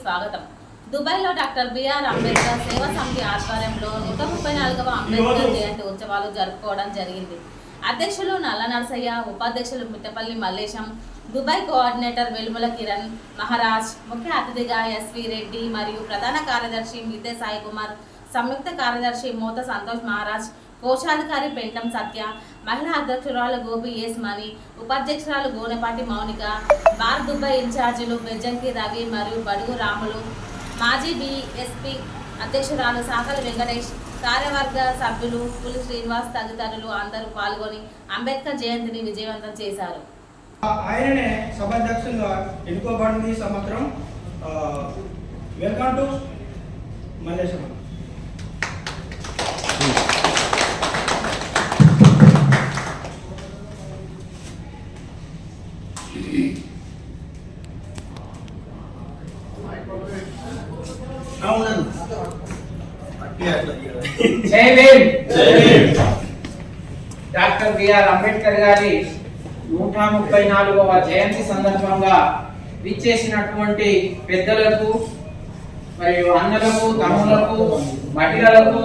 స్వాగతం. దుబాయ్లో doctor BR Ambedkar సేవా సమితి ఆధ్వర్యంలో నూట ముప్పై నాలుగవ అంబేద్కర్ జయంతి ఉత్సవాలు జరుపుకోవడం జరిగింది. అధ్యక్షులు నల్ల నరసయ్య ఉపాధ్యక్షులు మిట్టపల్లి మల్లేశం దుబాయ్ కోఆర్డినేటర్ వెలుముల కిరణ్ మహారాజ్ ముఖ్య అతిథిగా ఎస్వి రెడ్డి మరియు ప్రధాన కార్యదర్శి మిద్దె సాయి కుమార్ సంయుక్త కార్యదర్శి మోత సంతోష్ మహారాజ్ కోశాధికారి పెంటం సత్య మహిళా అధ్యక్షురాలు గోపి ఎస్ మణి ఉపాధ్యక్షురాలు గోనెపాటి మౌనిక బార్ దుబాయ్ ఇన్ఛార్జీలు బెజ్జంకి రవి మరియు బడుగు రాములు మాజీ బిఎస్పి అధ్యక్షురాలు సాకల వెంకటేష్ కార్యవర్గ సభ్యులు పులి శ్రీనివాస్ తదితరులు అందరూ పాల్గొని అంబేద్కర్ జయంతిని విజయవంతం చేశారు. ఆయననే సభాధ్యక్షులుగా ఎన్నుకోబడింది సంవత్సరం. వెల్కమ్ టు మల్లేశ్వరం జై భీమ్. డాక్టర్ బిఆర్ అంబేద్కర్ గారి నూట ముప్పై నాలుగవ జయంతి సందర్భంగా విచ్చేసినటువంటి పెద్దలకు మరియు అన్నలకు తమ్ములకు మహిళలకు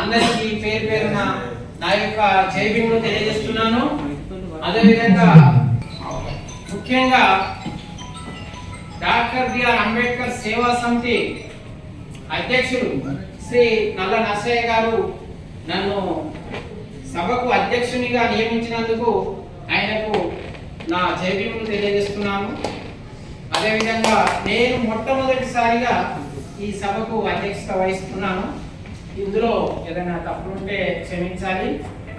అందరికీ పేరు పేరున నా యొక్క జై భీములు తెలియజేస్తున్నాను. అదేవిధంగా ముఖ్యంగా డాక్టర్ బిఆర్ అంబేద్కర్ సేవా సమితి అధ్యక్షుడు శ్రీ నల్ల నర్సయ్య గారు నన్ను సభకు అధ్యక్షునిగా నియమించినందుకు ఆయనకు నా జైవ్యములు తెలియజేస్తున్నాను. అదేవిధంగా నేను మొట్టమొదటిసారిగా ఈ సభకు అధ్యక్షత వహిస్తున్నాను. ఇందులో ఏదైనా తప్పులుంటే క్షమించాలి.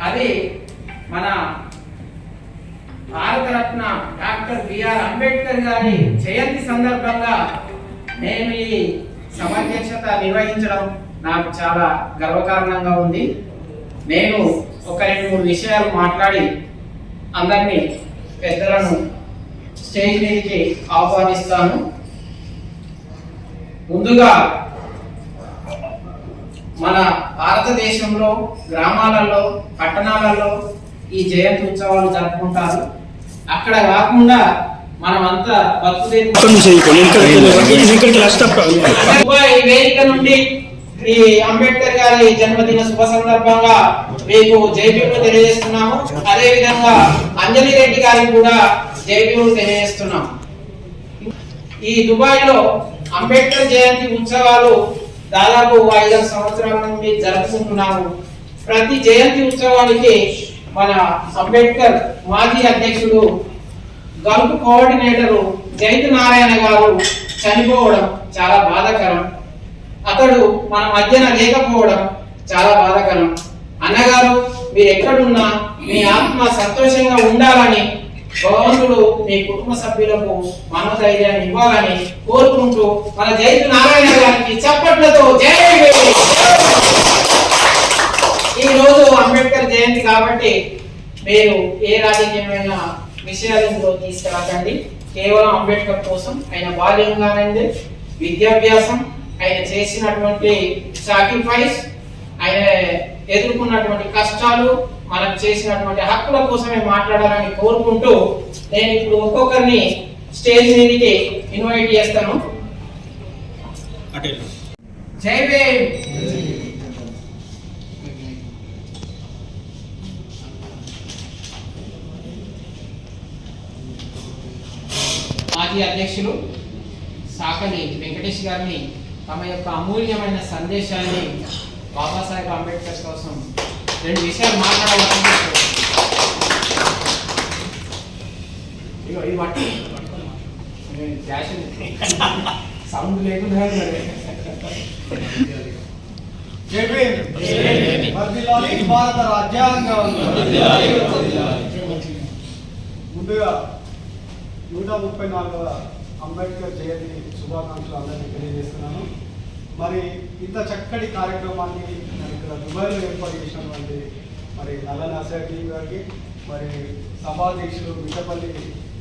అది మన భారతరత్న డాక్టర్ బిఆర్ అంబేద్కర్ గారి జయంతి సందర్భంగా నేను ఈ సమాధ్యక్షత నిర్వహించడం నాకు చాలా గర్వకారణంగా ఉంది. నేను ఒక రెండు మూడు విషయాలు మాట్లాడి అందరినీ పెద్దలను స్టేజ్ మీదకి ఆహ్వానిస్తాను. ముందుగా మన భారతదేశంలో గ్రామాలలో పట్టణాలలో ఈ జయంతి ఉత్సవాలు జరుపుకుంటారు. అక్కడ కాకుండా మనమంతా భక్తుదేవి దుబాయ్ వేదిక నుండి ఈ అంబేద్కర్ గారి జన్మదిన శుభ సందర్భంగా మీకు జైబీలు తెలియజేస్తున్నాము. అదే విధంగా అంజలి రెడ్డి గారికి కూడా జైబీలు తెలియజేస్తున్నాం. ఈ దుబాయ్లో అంబేద్కర్ జయంతి ఉత్సవాలు దాదాపు ఐదు సంవత్సరాల నుండి జరుపుకుంటున్నాము. ప్రతి జయంతి ఉత్సవానికి మన అంబేద్కర్ మాజీ అధ్యక్షుడు గల్ఫ్ కోఆర్డినేటరు జైతు నారాయణ గారు చనిపోవడం చాలా బాధాకరం. అతడు మన మధ్యన లేకపోవడం చాలా బాధాకరం. అన్నగారు మీరు ఎక్కడున్నా మీ ఆత్మ సంతోషంగా ఉండాలని భగవంతుడు మీ కుటుంబ సభ్యులకు మనోధైర్యాన్ని ఇవ్వాలని కోరుకుంటూ మన జైతు నారాయణ గారికి చప్పట్లతో జై ఈ రోజు అంబేద్కర్ జయంతి కాబట్టి మీరు ఏ రాజకీయమైన విషయాలు ఇందులో తీసుకురాకండి? కేవలం అంబేద్కర్ కోసం ఆయన బాల్యంగానే విద్యాభ్యాసం ఆయన చేసినటువంటి సాక్రిఫైస్ ఆయన ఎదుర్కొన్నటువంటి కష్టాలు మనకు చేసినటువంటి హక్కుల కోసమే మాట్లాడాలని కోరుకుంటూ నేను ఇప్పుడు ఒక్కొక్కరిని స్టేజ్ మీదకి ఇన్వైట్ చేస్తాను. జై భీమ్! మాజీ అధ్యక్షులు సాకలి వెంకటేష్ గారిని తమ యొక్క అమూల్యమైన సందేశాన్ని బాబాసాహెబ్ అంబేద్కర్ కోసం రెండు విషయాలు మాట్లాడాలని ఇది సౌండ్ లేకుండా భారత రాజ్యాంగం. ముందుగా నూట ముప్పై నాలుగవ అంబేద్కర్ జయంతి శుభాకాంక్షలు అందరికీ తెలియజేస్తున్నాను. మరి ఇంత చక్కటి కార్యక్రమాన్ని ఇక్కడ దుబాయ్లో ఏర్పాటు చేసినటువంటి మరి నల్ల నర్సరీ గారికి మరి సభాధ్యక్షులు మిట్టపల్లి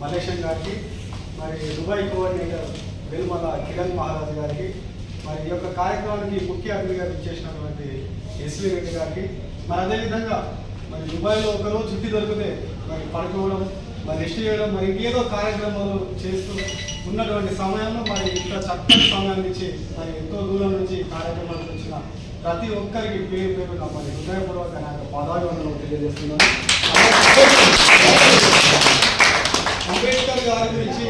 మలేషన్ గారికి మరి దుబాయ్ కోఆర్డినేటర్ వెలుమల కిరణ్ మహారాజ్ గారికి మరి ఈ యొక్క కార్యక్రమానికి ముఖ్య అతిథిగా ఇచ్చేసినటువంటి ఎస్వి రెడ్డి గారికి మరి అదేవిధంగా మరి దుబాయ్లో ఒకరోజు చుట్టి దొరికితే మరి పడుకోవడం మరి రెస్ట్ చేయడం మరి ఇంకేదో కార్యక్రమాలు చేస్తూ ఉన్నటువంటి సమయంలో మరి ఇంత చక్కటి సమయం నుంచి మరి ఎంతో దూరం నుంచి కార్యక్రమాలకు వచ్చిన ప్రతి ఒక్కరికి పేరు పేరు మరి హృదయపూర్వక నా యొక్క పదాభివందనం తెలియజేస్తున్నాను. అంబేద్కర్ గారి గురించి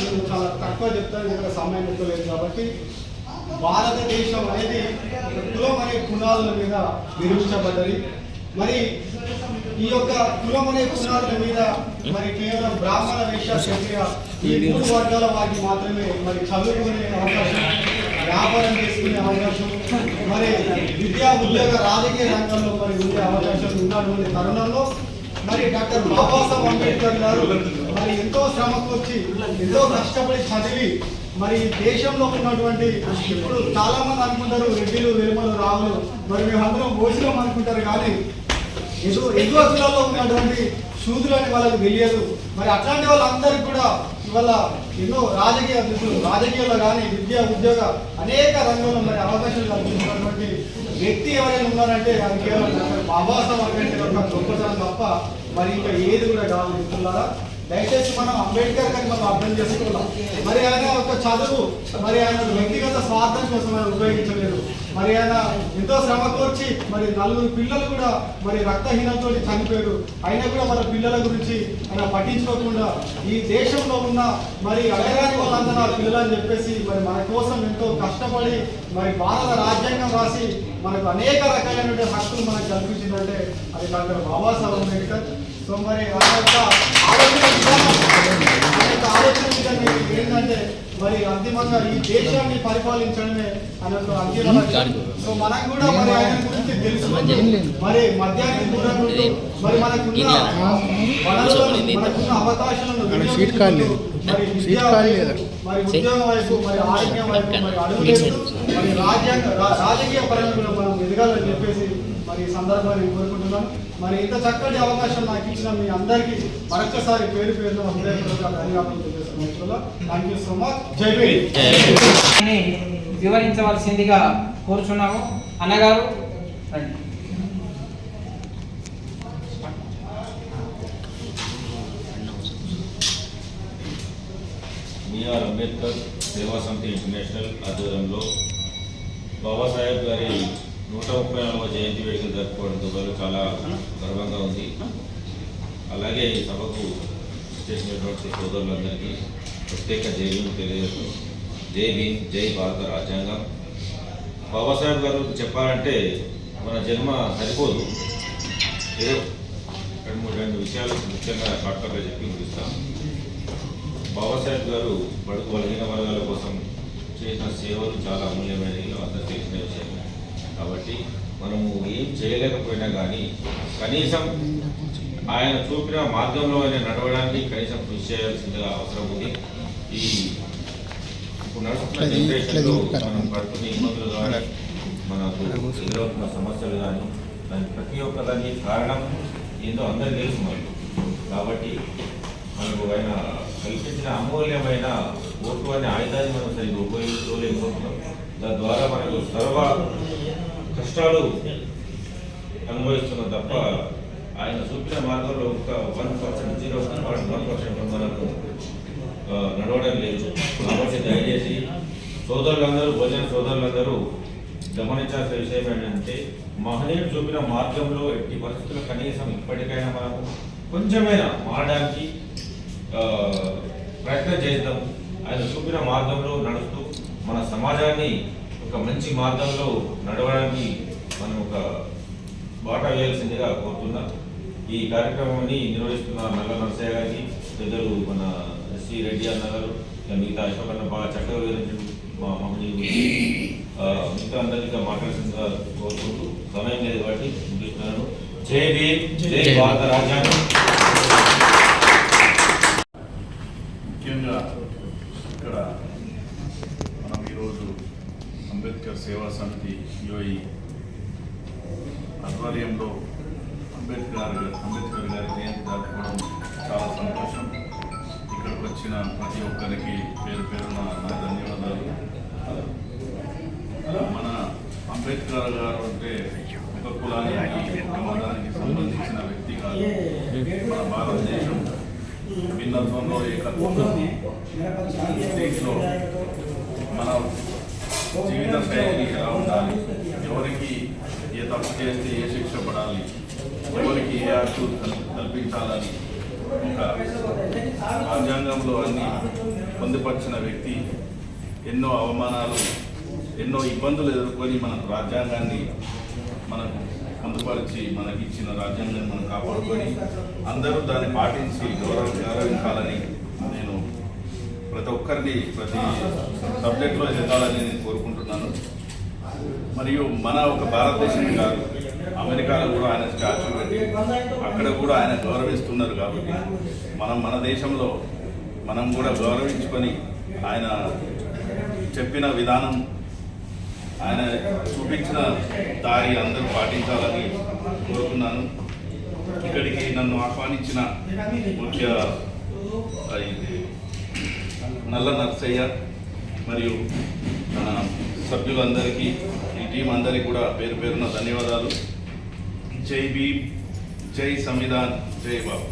నేను చాలా తక్కువ చెప్తాను ఇక్కడ సమయం ఎక్కువ కాబట్టి. భారతదేశం అనేది కులం అనే కులాల మీద నిర్మించబడ్డది. మరి ఈ యొక్క కులం అనే పునాదుల మీద మరి కేవలం బ్రాహ్మణ వేష క్షత్రియ ఈ మూడు వర్గాల వారికి మాత్రమే మరి చదువుకునే అవకాశం వ్యాపారం చేసుకునే అవకాశం మరి విద్యా ఉద్యోగ రాజకీయ రంగంలో మరి ఉండే అవకాశం ఉన్నటువంటి తరుణంలో మరి డాక్టర్ బాబాసాహెబ్ అంబేద్కర్ గారు మరి ఎంతో శ్రమకు వచ్చి ఎంతో కష్టపడి చదివి మరి దేశంలో ఉన్నటువంటి ఇప్పుడు చాలా మంది అనుకుంటారు రెడ్డిలు నిర్మలు రావులు మరి మేమందరం భోజనం అనుకుంటారు కానీ ఎగువ ఎగువ కులాల్లో ఉన్నటువంటి శూద్రులు అని వాళ్ళకి తెలియదు? మరి అట్లాంటి వాళ్ళందరికీ కూడా ఇవాళ ఎన్నో రాజకీయ అభివృద్ధులు రాజకీయాల్లో కానీ విద్య ఉద్యోగ అనేక రంగంలో మరి అవకాశాలు కల్పించినటువంటి వ్యక్తి ఎవరైనా ఉన్నారంటే అది కేవలం డాక్టర్ బాబాసాహెబ్ అంబేద్కర్ గొప్పతనం తప్ప మరి ఇంకా ఏది కూడా కావాలి మిత్రులారా దయచేసి మనం అంబేద్కర్ గారిని మనం అర్థం చేసుకున్నాం మరి ఆయన ఒక చదువు మరి ఆయన వ్యక్తిగత స్వార్థం కోసం ఆయన ఉపయోగించలేదు. మరి ఆయన ఎంతో శ్రమ కోర్చి మరి నలుగురు పిల్లలు కూడా మరి రక్తహీనంతో చనిపోయారు. అయినా కూడా మన పిల్లల గురించి ఆయన పట్టించుకోకుండా ఈ దేశంలో ఉన్న మరి అడగరాని వాళ్ళందరూ పిల్లలు అని చెప్పేసి మరి మన కోసం ఎంతో కష్టపడి మరి భారత రాజ్యాంగం రాసి మనకు అనేక రకాలైనటువంటి హక్కులు మనకు కల్పించిందంటే అది డాక్టర్ బాబాసాహెబ్ అంబేద్కర్. సో మరి ఆ యొక్క ఆలోచన మరి అంతిమంగా ఈ దేశాన్ని పరిపాలించడమే అంతిమ లక్ష్యం. సో మనం కూడా మరి ఆయన గురించి తెలుసుకుంటూ మరి మద్యానికి దూరంగా ఉంటూ మరి మనకున్న మనకున్న అవకాశాలను. మరి విద్యా వైపు. మరి ఉద్యోగం వైపు మరి ఆరోగ్యం వైపు మరి అడుగులేస్తూ మరి రాజ్యాంగ రా- రాజకీయ పరంగా కూడా మనం ఎదగాలని చెప్పేసి మరి ఈ సందర్భాన్ని కోరుకుంటున్నాను. మరి ఇంత చక్కటి అవకాశం నాకు ఇచ్చిన మీ అందరికీ మరొకసారి పేరు పేరున హృదయపూర్వక ధన్యవాదాలు తెలియజేస్తున్నాను థ్యాంక్ యూ సో మచ్ జై భీమ్ అని వివరించవలసిందిగా కోరుచున్నాము. అన్నగారు రండి. బిఆర్ అంబేద్కర్ సేవా సమితి ఇంటర్నేషనల్ ఆధ్వర్యంలో బాబాసాహెబ్ గారి నూట ముప్పై నాలుగవ జయంతి వేడుకలు జరుపుకోవడం దుబాయ్లో చాలా గర్వంగా ఉంది. అలాగే ఈ సభకు చేసినటువంటి సోదరులందరికీ ప్రత్యేక జైలు తెలియజేస్తూ జై భీమ్ జై భారత రాజ్యాంగం. బాబాసాహెబ్ గారు చెప్పాలంటే మన జన్మ సరిపోదు. ఏదో రెండు మూడు రెండు విషయాలు ముఖ్యంగా షార్ట్కట్గా చెప్పి ముగిస్తాం బాబాసాహెబ్ గారు బడుగు బలహీన వర్గాల కోసం చేసిన సేవలు చాలా అమూల్యమైనవి. అందరూ తెలిసిన విషయం కాబట్టి మనము ఏం చేయలేకపోయినా కానీ కనీసం ఆయన చూపిన మార్గంలో ఆయన నడవడానికి కనీసం కృషి చేయాల్సిందిగా అవసరం ఉంది. ఈ ఇప్పుడు నడుస్తున్న జనరేషన్లో. మనం పడుతున్న ఇబ్బందులు కానీ మనకు ఎదురవుతున్న సమస్యలు కానీ దానికి ప్రతి ఒక్క దానికి కారణం ఏందో అందరికీ తెలుసు మనకు. కాబట్టి మనకు ఆయన కల్పించిన అమూల్యమైన ఓటు అనే ఆయుధాన్ని మనం సరిగ్గా ఉపయోగించుకోలేకపోతున్నాం. దాని ద్వారా మనకు సర్వ కష్టాలు అనుభవిస్తున్న తప్ప ఆయన చూపిన మార్గంలో ఒక one percent zero one percent మనకు నడవడం లేదు. కాబట్టి దయచేసి సోదరులందరూ భోజన సోదరులందరూ గమనించాల్సిన విషయం ఏంటంటే మహనీయుడు చూపిన మార్గంలో ఎట్టి పరిస్థితుల్లో కనీసం ఇప్పటికైనా మనము కొంచెమైనా మారడానికి ప్రయత్నం చేద్దాం. ఆయన చూపిన మార్గంలో నడుస్తూ మన సమాజాన్ని ఒక మంచి మార్గంలో నడవడానికి మనం ఒక బాట వేయాల్సిందిగా కోరుతున్నా. ఈ కార్యక్రమాన్ని నిర్వహిస్తున్న నల్ల నరసయ్య గారికి పెద్దలు మన ఎస్సీ రెడ్డి అన్న గారు మిగతా ఇష్టపడిన బాగా చక్కగా వివరించిన మా మమ్మల్ని మిగతా అందరికీ మాట్లాడాల్సిందిగా కోరుకుంటూ సమయం లేదు కాబట్టి ముగిస్తున్నాను. జై భీమ్ జై భారత రాజ్యాంగం. ముఖ్యంగా ఇక్కడ మనం ఈరోజు అంబేద్కర్ సేవా సమితి యుఐ ఆధ్వర్యంలో అంబేద్కర్ అంబేద్కర్ గారి జయంతి జరుపుకోవడం చాలా సంతోషం. ఇక్కడికి వచ్చిన ప్రతి ఒక్కరికి పేరు పేరున నా ధన్యవాదాలు. మన అంబేద్కర్ గారు అంటే ఒక కులానికి ఒక మతానికి సంబంధించిన వ్యక్తి కాదు. మన భారతదేశం భిన్నత్వంలో ఏకత్వంలో దీంట్లో మన జీవిత శైలి ఎలా ఉండాలి? ఎవరికి ఏ తప్పు చేస్తే ఏ శిక్ష పడాలి? ఎవరికి ఏ హక్కు కల్- కల్పించాలని? ఒక రాజ్యాంగంలో అన్ని పొందుపరిచిన వ్యక్తి ఎన్నో అవమానాలు ఎన్నో ఇబ్బందులు ఎదుర్కొని మన రాజ్యాంగాన్ని మనకు పొందుపరిచి మనకి ఇచ్చిన రాజ్యాంగాన్ని మనం కాపాడుకొని అందరూ దాన్ని పాటించి గౌరవ గౌరవించాలని ప్రతి ఒక్కరిని ప్రతి సబ్జెక్ట్లో ఎదగాలని నేను కోరుకుంటున్నాను. మరియు మన ఒక భారతదేశం కాదు అమెరికాలో కూడా ఆయన స్టాచ్యూ పెట్టి అక్కడ కూడా ఆయన గౌరవిస్తున్నారు కాబట్టి మనం మన దేశంలో మనం కూడా గౌరవించుకొని ఆయన చెప్పిన విధానం ఆయన చూపించిన దారి అందరూ పాటించాలని కోరుకున్నాను. ఇక్కడికి నన్ను ఆహ్వానించిన ముఖ్య నల్ల నర్సయ్య మరియు మన సభ్యులందరికీ ఈ టీం అందరికీ కూడా పేరు పేరున ధన్యవాదాలు. జై భీమ్ జై సంవిధాన్ జై బాబు.